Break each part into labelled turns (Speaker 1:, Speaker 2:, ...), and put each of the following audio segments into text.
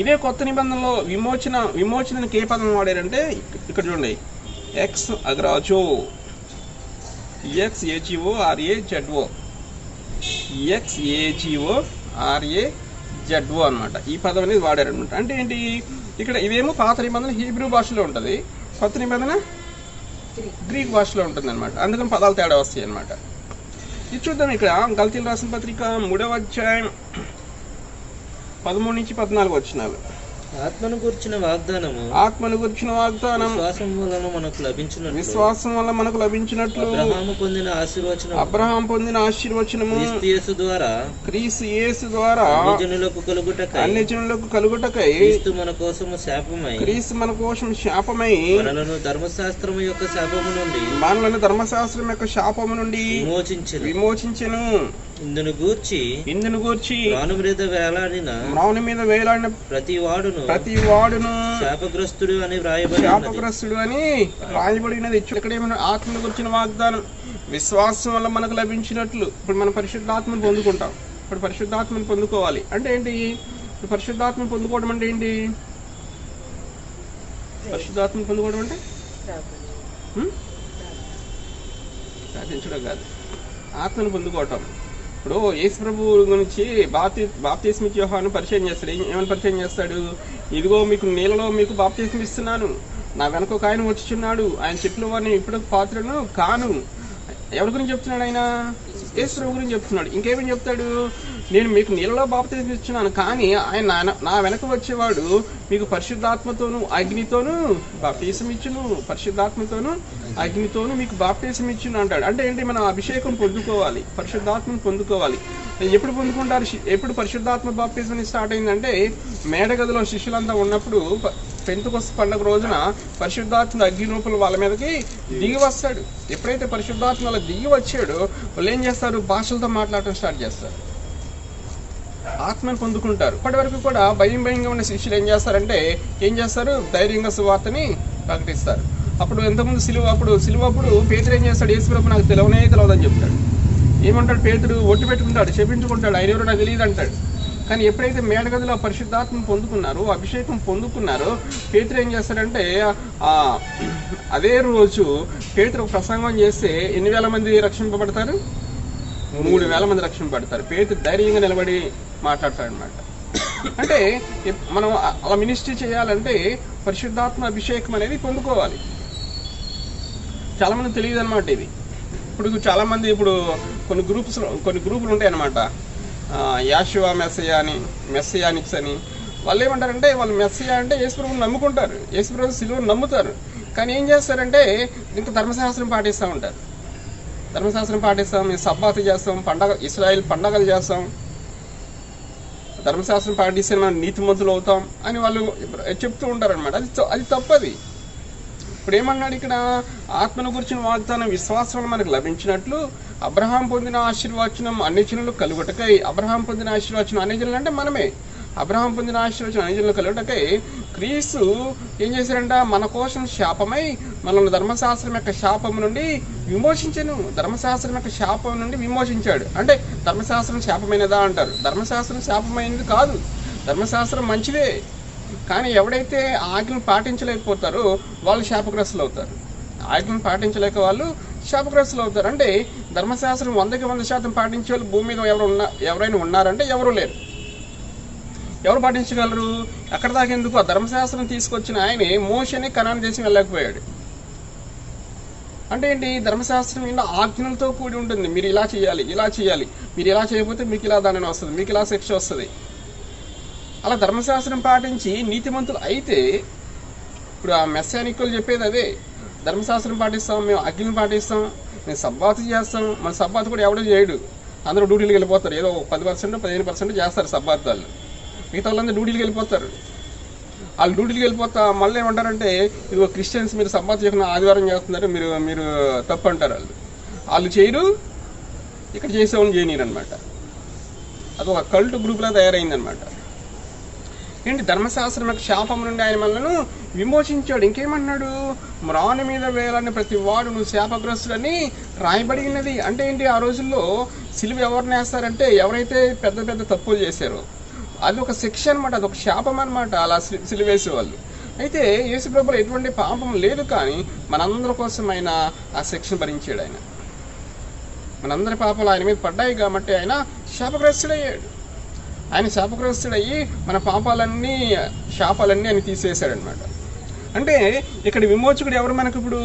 Speaker 1: ఇదే కొత్త నిబంధనలో విమోచన విమోచనకి ఏ పదం వాడారంటే ఇక్కడ చూడండి. X అగ్రాజో X A G O R A Z O X A G O R A Z O అనమాట ఈ పదం అనేది వాడారనమాట అంటే ఏంటి? ఇక్కడ ఇవేమో పాత నిబంధన హీబ్రూ భాషలో ఉంటుంది. కొత్త నిబంధన గ్రీక్ భాషలో ఉంటుంది అనమాట అందుకని పదాలు తేడా వస్తాయి అనమాట ఇది చూద్దాం ఇక్కడ. గల్తీలు రాసిన పత్రిక మూడవ అధ్యాయం. పదమూడు నుంచి పద్నాలుగు వచ్చినాలు
Speaker 2: ఆత్మను కూర్చిన వాగ్దానము
Speaker 1: ఆత్మను గురించిన వాగ్దానం
Speaker 2: విశ్వాసం వలన మనకు లభించినట్లు.
Speaker 1: విశ్వాసం వల్ల మనకు లభించినట్లు.
Speaker 2: అబ్రహాము పొందిన ఆశీర్వచనం
Speaker 1: అబ్రహాం పొందిన ఆశీర్వచనము.
Speaker 2: క్రీస్తు యేసు ద్వారా
Speaker 1: క్రీస్తు యేసు ద్వారా
Speaker 2: జనులకు కలుగుటకై
Speaker 1: అన్ని జనులకు కలుగుటకై
Speaker 2: క్రీస్తు మన కోసము శాపమై
Speaker 1: క్రీస్తు మన కోసం శాపమై
Speaker 2: మనలను ధర్మశాస్త్రము యొక్క శాపము నుండి
Speaker 1: మనలను ధర్మశాస్త్రం యొక్క శాపము నుండి
Speaker 2: విమోచించిన.
Speaker 1: విమోచించెను.
Speaker 2: ఇందును గూర్చి
Speaker 1: ఇందును గూర్చి
Speaker 2: ప్రాణు మీద వేలాడిన
Speaker 1: మ్రావుని మీద వేలాడిన
Speaker 2: ప్రతి వాడును
Speaker 1: ప్రతి వాడును
Speaker 2: శాపగ్రస్తుడు అని వ్రాయబడి ఉన్నది.
Speaker 1: శాపగ్రస్తుడు అని రాయబడినది ఇక్కడ ఏమన్నా ఆత్మను గురించిన వాగ్దానం? విశ్వాసం వల్ల మనకు లభించినట్లు. ఇప్పుడు మనం పరిశుద్ధాత్మను పొందుకుంటాం. ఇప్పుడు పరిశుద్ధాత్మను పొందుకోవాలి. అంటే ఏంటి? పరిశుద్ధాత్మను పొందుకోవడం అంటే ఏంటి? పరిశుద్ధాత్మను పొందుకోవడం అంటే? ప్రార్థించడం కాదు. ఆత్మను పొందుకోవటం. ఇప్పుడు యేసు ప్రభు గురించి బాప్తి బాప్తీస్మిక్ యోహాను పరిచయం చేస్తాడు. ఏమని పరిచయం చేస్తాడు? ఇదిగో మీకు నీళ్ళలో మీకు బాప్తీసం ఇస్తున్నాను. నా వెనక ఒక ఆయన వచ్చుచున్నాడు. ఆయన చెప్పిన వారిని ఇప్పుడు పాత్రను కాను. ఎవరి గురించి చెప్తున్నాడు ఆయన? యేసు ప్రభు గురించి చెప్తున్నాడు. ఇంకేమని చెప్తాడు? నేను మీకు నీళ్ళలో బాప్తీసం ఇచ్చినాను కానీ ఆయన నా- వెనక వచ్చేవాడు మీకు పరిశుద్ధాత్మతోను అగ్నితోను బాప్తీసం ఇచ్చును. పరిశుద్ధాత్మతోను అగ్నితోను మీకు బాప్తీసం ఇచ్చును అంటాడు. అంటే ఏంటి? మనం అభిషేకం పొందుకోవాలి. పరిశుద్ధాత్మను పొందుకోవాలి. ఎప్పుడు పొందుకుంటారు? ఎప్పుడు పరిశుద్ధాత్మ బాప్తీసం స్టార్ట్ అయిందంటే మేడగదిలో శిష్యులంతా ఉన్నప్పుడు పెంతుకొస్త పండుగ రోజున పరిశుద్ధాత్మ అగ్ని రూపంలో వాళ్ళ మీదకి దిగి వస్తాడు. ఎప్పుడైతే పరిశుద్ధాత్మ అలా దిగి వచ్చాడో వాళ్ళు ఏం చేస్తారు? భాషలతో మాట్లాడటం స్టార్ట్ చేస్తారు. ఆత్మను పొందుకుంటారు. ఇప్పటి వరకు కూడా భయం భయంగా ఉన్న శిష్యులు ఏం చేస్తారంటే ఏం చేస్తారు? ధైర్యంగా సువార్తని ప్రకటిస్తారు. అప్పుడు ఎంతమంది సిలువ అప్పుడు సిలువ అప్పుడు పేతుడు ఏం చేస్తాడు? యేసుప్రభు నాకు తెలవనే తెలవదని చెప్తాడు. ఏమంటాడు పేతుడు? ఒట్టు పెట్టుకుంటాడు చెప్పించుకుంటాడు ఆయన ఎవరో నాకు తెలియదు అంటాడు. కానీ ఎప్పుడైతే మేడగదిలో పరిశుద్ధాత్మ పొందుకున్నారో అభిషేకం పొందుకున్నారో పేతురు ఏం చేస్తాడంటే అదే రోజు పేతురు ప్రసంగం చేస్తే ఎన్ని వేల మంది రక్షింపబడతారు? మూడు వేల మంది లక్ష్యం పెడతారు పేరు ధైర్యంగా నిలబడి మాట్లాడతాడనమాట అంటే మనం అలా మినిస్ట్రీ చేయాలంటే పరిశుద్ధాత్మ అభిషేకం అనేది పొందుకోవాలి. చాలామంది తెలియదు అనమాట ఇది. ఇప్పుడు చాలామంది ఇప్పుడు కొన్ని గ్రూప్స్ కొన్ని గ్రూపులు ఉంటాయి అనమాట యాషువా మెస్సయా అని మెస్సయానిక్స్ అని. వాళ్ళు ఏమంటారంటే వాళ్ళు మెస్సయా అంటే యేసుప్రభుని నమ్ముకుంటారు. యేసుప్రభు సిలువను నమ్ముతారు. కానీ ఏం చేస్తారంటే ఇంకా ధర్మశాస్త్రం పాటిస్తూ ఉంటారు. ధర్మశాస్త్రం పాటిస్తాం మేము చేస్తాం పండగ ఇస్రాయిల్ పండగలు చేస్తాం. ధర్మశాస్త్రం పాటిస్తే మనం నీతిమంతులు అవుతాం అని వాళ్ళు చెప్తూ ఉంటారు అనమాట అది అది తప్పది. ఇప్పుడు ఏమన్నాడు ఇక్కడ? ఆత్మను గురించిన వాగ్దానం విశ్వాసం మనకు లభించినట్లు అబ్రహాం పొందిన ఆశీర్వచనం అన్ని జనులు కలుగుటకై అబ్రహాం పొందిన ఆశీర్వచనం అన్ని జనులు అంటే మనమే. అబ్రహాం పొందిన ఆశీర్వచనం అన్ని జనులు కలుగుటకై క్రీస్తు ఏం చేశారంట? మన కోసం శాపమై మనల్ని ధర్మశాస్త్రం యొక్క శాపం నుండి విమోచించను. ధర్మశాస్త్రం యొక్క శాపం నుండి విమోచించాడు. అంటే ధర్మశాస్త్రం శాపమైనదా అంటారు. ధర్మశాస్త్రం శాపమైనది కాదు. ధర్మశాస్త్రం మంచిదే. కానీ ఎవడైతే ఆజ్ఞను పాటించలేకపోతారో వాళ్ళు శాపగ్రస్తులు అవుతారు. ఆజ్ఞను పాటించలేక వాళ్ళు శాపగ్రస్తులు అవుతారు. అంటే ధర్మశాస్త్రం వందకి వంద శాతం పాటించే వాళ్ళు భూమి మీద ఎవరు ఉన్నా ఎవరైనా ఉన్నారంటే ఎవరూ లేరు. ఎవరు పాటించగలరు? ఎక్కడ దాకెందుకు? ఆ ధర్మశాస్త్రం తీసుకొచ్చిన ఆయనే మోషని కనాన్ దేశం వెళ్ళకపోయాడు. అంటే ఏంటి? ధర్మశాస్త్రం ఏంటో ఆజ్ఞలతో కూడి ఉంటుంది. మీరు ఇలా చేయాలి ఇలా చేయాలి. మీరు ఇలా చేయకపోతే మీకు ఇలా దానిని వస్తుంది మీకు ఇలా శిక్ష వస్తుంది. అలా ధర్మశాస్త్రం పాటించి నీతిమంతులు అయితే ఇప్పుడు ఆ మెస్సానికులు చెప్పేది అదే. ధర్మశాస్త్రం పాటిస్తాం మేము అగ్ని పాటిస్తాం మేము సబ్బాత్ చేస్తాం. మన సబ్బాత్ కూడా ఎవడో చేయడు. అందరూ డ్యూటీలకు వెళ్ళిపోతారు. ఏదో పది పర్సెంట్ పదిహేను పర్సెంట్ చేస్తారు సబ్బాత్ వాళ్ళు. మిగతా వాళ్ళందరూ డ్యూటీలకు వెళ్ళిపోతారు. వాళ్ళు డ్యూటీలకు వెళ్ళిపోతా మళ్ళీ ఏమంటారంటే ఇదిగో క్రిస్టియన్స్ మీరు సబ్బాత్ చేయకుండా ఆదివారం చేస్తున్నారు మీరు మీరు తప్పు అంటారు వాళ్ళు. వాళ్ళు చేయరు ఇక్కడ చేసేవాళ్ళు చేయనీరు అనమాట అది ఒక కల్ట్ గ్రూప్లా తయారైందనమాట ఏంటి ధర్మశాస్త్రం యొక్క శాపం నుండి ఆయన మనలను విమోచించాడు. ఇంకేమన్నాడు? మ్రాని మీద వేయాలని ప్రతి వాడు నువ్వు శాపగ్రస్తుడని రాయబడి ఉన్నది అంటే ఏంటి? ఆ రోజుల్లో సిలువ ఎవరిని వేస్తారంటే ఎవరైతే పెద్ద పెద్ద తప్పులు చేశారో అది ఒక శిక్ష అనమాట అది ఒక శాపం అనమాట అలా సిలివేసే వాళ్ళు అయితే యేసుప్రభులో ఎటువంటి పాపం లేదు కానీ మనందరి కోసం ఆయన ఆ శిక్షను భరించాడు ఆయన. మనందరి పాపాలు ఆయన మీద పడ్డాయి కాబట్టి ఆయన శాపగ్రస్తుడయ్యాడు. ఆయన శాపగ్రస్తుడయ్యి మన పాపాలన్నీ శాపాలన్నీ ఆయన తీసేశాడనమాట అంటే ఇక్కడ విమోచకుడు ఎవరు మనకు ఇప్పుడు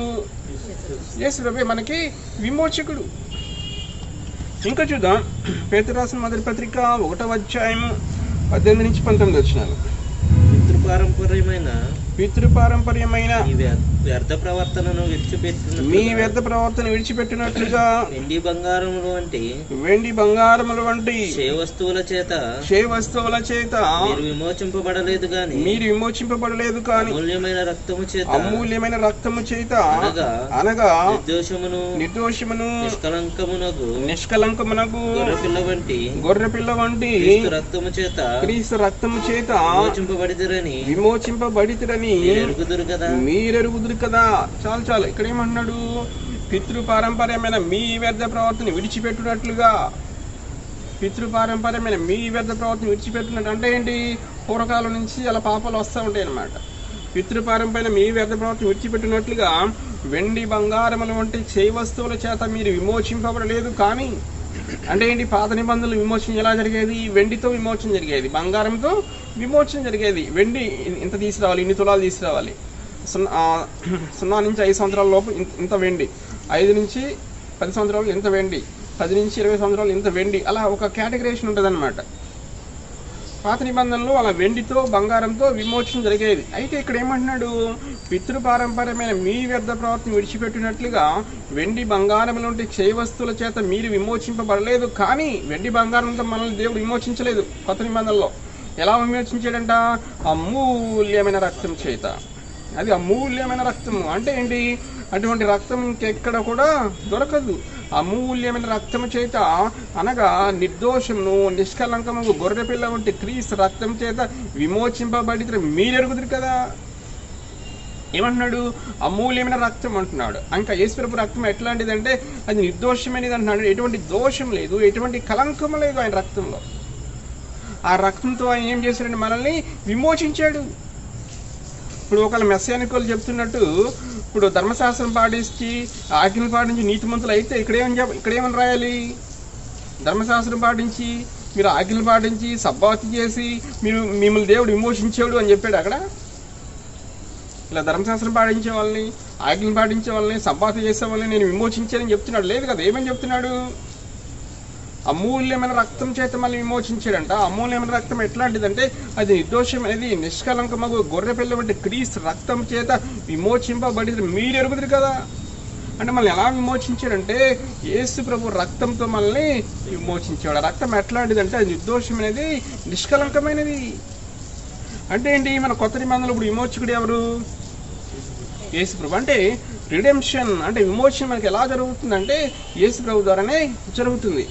Speaker 1: యేసు ప్రభు మనకి విమోచకుడు. ఇంకా చూద్దాం. పేతురాసిన మొదటి పత్రిక ఒకటో అధ్యాయము. పద్దెనిమిది నుంచి పంతొమ్మిది వచ్చినాలు
Speaker 2: పితృపారంపర్యమైన
Speaker 1: పితృపారంపర్యమైన
Speaker 2: వ్యర్థ ప్రవర్తనను విడిచిపెట్టిన
Speaker 1: మీ వ్యర్థ ప్రవర్తన విడిచిపెట్టినట్లుగా
Speaker 2: వెండి బంగారములు వంటి
Speaker 1: వెండి బంగారముల వంటి
Speaker 2: చే వస్తువుల చేత
Speaker 1: చే వస్తువుల చేత
Speaker 2: మీరు విమోచింపబడలేదు గాని
Speaker 1: మీరు విమోచింపబడలేదు కానీ
Speaker 2: అమూల్యమైన రక్తము చేత
Speaker 1: అమూల్యమైన రక్తము చేత
Speaker 2: అనగా
Speaker 1: అనగా
Speaker 2: నిర్దోషమును
Speaker 1: నిర్దోషమును
Speaker 2: నిష్కలంకమునకు
Speaker 1: నిష్కలంకమునకు
Speaker 2: గొర్రెపిల్ల వంటి
Speaker 1: గొర్రెపిల్ల వంటి
Speaker 2: రక్తము చేత
Speaker 1: క్రీస్తు రక్తము చేత
Speaker 2: విమోచింపబడిదిరని
Speaker 1: విమోచింపబడితిరని
Speaker 2: మీరు కదా?
Speaker 1: మీరెరుగుదురు కదా? చాలు చాలు. ఇక్కడ ఏమంటున్నాడు పితృపారంపర్యమైన మీ వ్యర్థ ప్రవర్తన పితృ పితృపారంపర్యమైన మీ వ్యర్థ ప్రవర్తన విడిచిపెట్టినట్టు అంటే ఏంటి? పూర్వకాలం నుంచి అలా పాపాలు వస్తూ ఉంటాయి అన్నమాట పితృపారంపైన మీ వ్యర్థ ప్రవర్తన విడిచిపెట్టినట్లుగా వెండి బంగారముల వంటి చేయి వస్తువుల చేత మీరు విమోచింపబడలేదు కానీ అంటే ఏంటి? పాత నిబంధనలు విమోచన ఎలా జరిగేది? వెండితో విమోచన జరిగేది. బంగారంతో విమోచన జరిగేది. వెండి ఇంత తీసుకురావాలి ఇన్ని తులాలు తీసుకురావాలి. సున్నా సున్నా నుంచి ఐదు సంవత్సరాల లోపు ఇంత- వెండి. ఐదు నుంచి పది సంవత్సరాలు ఇంత వెండి. పది నుంచి ఇరవై సంవత్సరాలు ఇంత వెండి. అలా ఒక కేటగరేషన్ ఉంటుంది పాత నిబంధనలు అలా వెండితో బంగారంతో విమోచన జరిగేది. అయితే ఇక్కడ ఏమంటున్నాడు? పితృపారంపర్యమైన మీ వ్యర్థ ప్రవర్తన విడిచిపెట్టినట్లుగా వెండి బంగారం నుండి క్షయ వస్తువుల చేత మీరు విమోచింపబడలేదు కానీ వెండి బంగారంతో మనల్ని దేవుడు విమోచించలేదు కొత్త నిబంధనలో. ఎలా విమోచించాడంట? అమూల్యమైన రక్తం చేత. అది అమూల్యమైన రక్తము. అంటే ఏంటి? అటువంటి రక్తం ఇంకెక్కడ కూడా దొరకదు. అమూల్యమైన రక్తము చేత అనగా నిర్దోషమును నిష్కలంకము గొర్రెపిల్ల వంటి క్రీస్తు రక్తం చేత విమోచింపబడి మీరెరుగుదురు కదా? ఏమంటున్నాడు? అమూల్యమైన రక్తం అంటున్నాడు. ఇంకా ఈశ్వరపు రక్తం ఎట్లాంటిదంటే అది నిర్దోషమైనది అంటున్నాడు. ఎటువంటి దోషం లేదు ఎటువంటి కలంకం లేదు ఆయన రక్తంలో. ఆ రక్తంతో ఆయన ఏం చేశాడంటే మనల్ని విమోచించాడు. ఇప్పుడు ఒకళ్ళ మెస్సానికోలు చెప్తున్నట్టు ఇప్పుడు ధర్మశాస్త్రం పాటించి ఆజ్ఞలు పాటించి నీతిమంతులు అయితే ఇక్కడేమని చెప్ప ఇక్కడేమని రాయాలి? ధర్మశాస్త్రం పాటించి మీరు ఆజ్ఞలు పాటించి సబ్బాతి చేసి మీరు మిమ్మల్ని దేవుడు విమోచించాడు అని చెప్పాడు అక్కడ? ఇలా ధర్మశాస్త్రం పాటించే వాళ్ళని ఆజ్ఞలు పాటించే వాళ్ళని సబ్బాతి చేసే వాళ్ళని నేను విమోచించానని చెప్తున్నాడు. లేదు కదా ఏమని చెప్తున్నాడు? అమూల్యమైన రక్తం చేత మళ్ళీ విమోచించాడంట. అమూల్యమైన రక్తం ఎట్లాంటిదంటే అది నిర్దోషం అనేది నిష్కలంకమగు గొర్రె పిల్ల వంటి క్రీస్తు రక్తం చేత విమోచింపబడింది మీరు ఎరుగుదురు కదా. అంటే మళ్ళీ ఎలా విమోచించాడంటే యేసు ప్రభు రక్తంతో మనల్ని విమోచించాడు ఆ రక్తం ఎట్లాంటిదంటే అది నిర్దోషం అనేది నిష్కలంకమైనది. అంటే ఏంటి మన కొత్త నిబంధనలు ఇప్పుడు విమోచకుడు ఎవరు? ఏసుప్రభు అంటే రిడెంప్షన్ అంటే విమోచన మనకి ఎలా జరుగుతుందంటే ఏసుప్రభు ద్వారానే జరుగుతుంది.